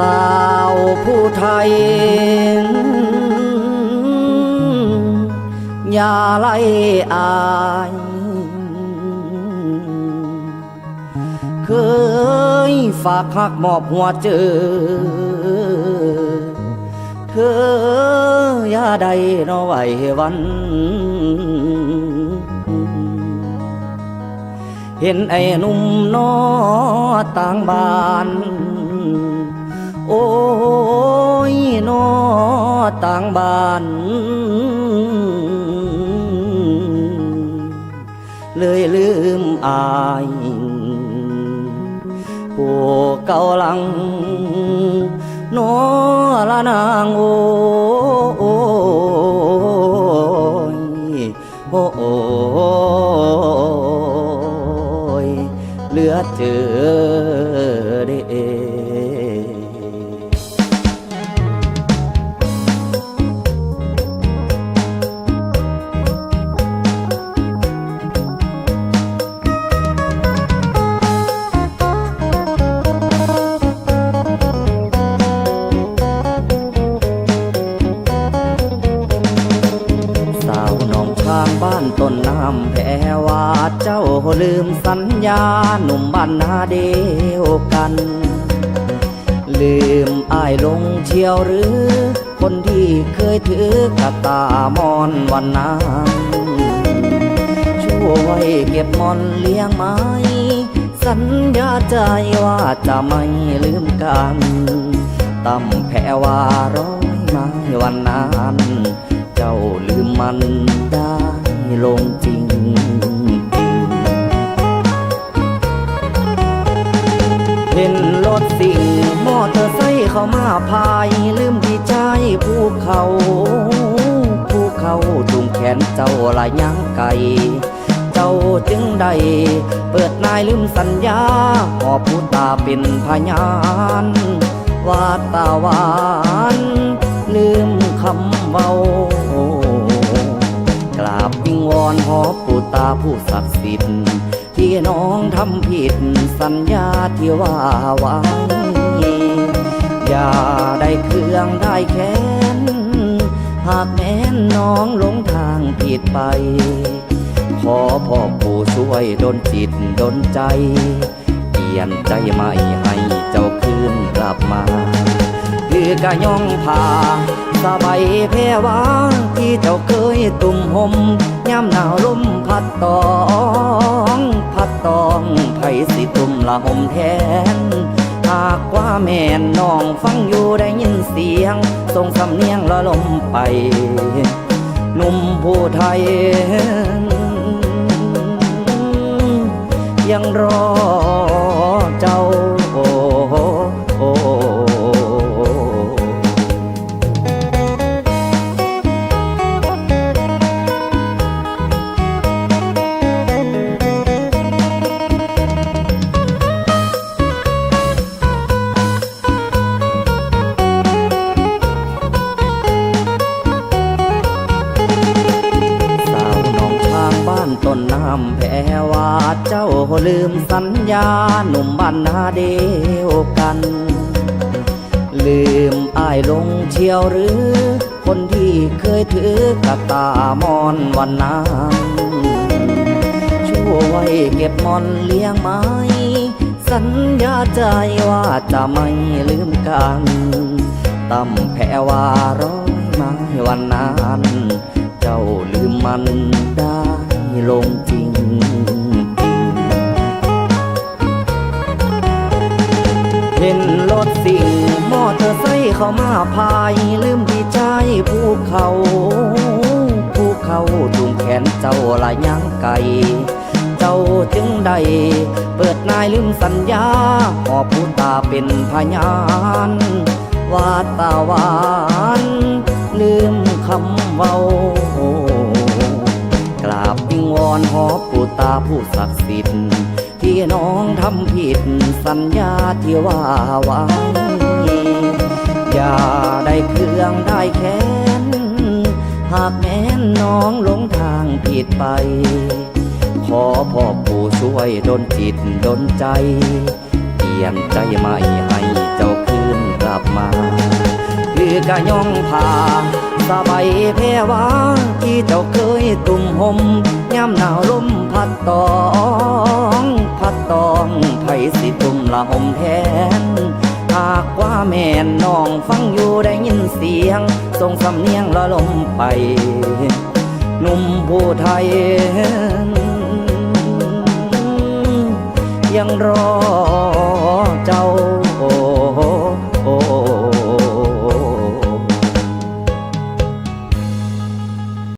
ชาวภูไทย อย่าไล่อาย เคยฝากหักมอบหัวเจอ เธออย่าใดนอไหววันเห็นไอ้หนุ่มนอต่างบ้าน โอ้ยนอต่างบ้าน เลยลืมอายผู้เก่าลังนอละนางโอ้ยโอ้โอ้ยเหลือเจอเด้างบ้านต้นน้ำแพรว่าเจ้าลืมสัญญาหนุ่มบ้านนาเดียวกัน ลืมอายลงเชียวหรือ คนที่เคยถือกระตามอนวันนั้นช่วยเก็บมอนเลี้ยงไม้สัญญาใจว่าจะไม่ลืมกันตำแพรว่าร้อยไม้วันนั้น เจ้าลืมมันได้ลงจริงเห็นรถสิ่งมอเตอร์ไซค์เข้ามาพายลืมที่ใจภูเขาภูเขาจุงแขนเจ้าละยังไก่เจ้าจึงได้เปิดนายลืมสัญญาหอบผู้ตาเป็นพยานวาตาหวานลืมคำเบา วอนหอปูตาผู้ศักดิ์สิทธิ์ที่น้องทำผิดสัญญาที่ว่าไว้อย่าได้เครื่องได้แค้น หากแม้นน้องหลงทางผิดไป ขอพ่อปู่ช่วยดนจิตดนใจเปลี่ยนใจใหม่ให้เจ้าคืนกลับมา กะย่องพาสบายแพรวาที่เจ้าเคยตุ่มหมย่ำหนาวลมพัดตอง พัดตองไผสิตุ่มละหมแทนหากว่าแม่นน้องฟังอยู่ได้ยินเสียงทรงสำเนียงละลมไปาเจ้าลืมสัญญาหนุ่มบ้านนาเดียวกัน ลืมอายลงเชียวหรือ คนที่เคยถือกระตามอนวันนั้นช่วยเก็บมอนเลี้ยงไม้สัญญาใจว่าจะไม่ลืมกันตำแพรว่าร้อยไม้วันนั้น เจ้าลืมมันได้ลงจริง เห็นรถสิ่งมอเตอร์ไซค์เข้ามาพายลืมที่ใจภูเขาภูเขาจุงแขนเจ้าละยังไก่ เจ้าจึงได้เปิดนายลืมสัญญาหอบผู้ตาเป็นพยานวาตาวาน ลืมคำเว้า วิงวอนหอบปู่ตาผู้ศักดิ์สิทธิ์ที่น้องทำผิดสัญญาที่ว่าไว้อย่าได้เครื่องได้แค้น หากแม้นน้องหลงทางผิดไป ขอพ่อปู่ช่วยดนจิตดนใจเปลี่ยนใจใหม่ให้เจ้าคืนกลับมา คือกะย่องผ่า สบายแพรวาที่เจ้าเคยตุ่มหมย่ำหนาวลมพัดตอง พัดตองไผสิตุ่มละหมแทนหากว่าแม่นน้องฟังอยู่ได้ยินเสียงส่งสำเนียงละลมไป หนุ่มผู้ไทย ยังรอ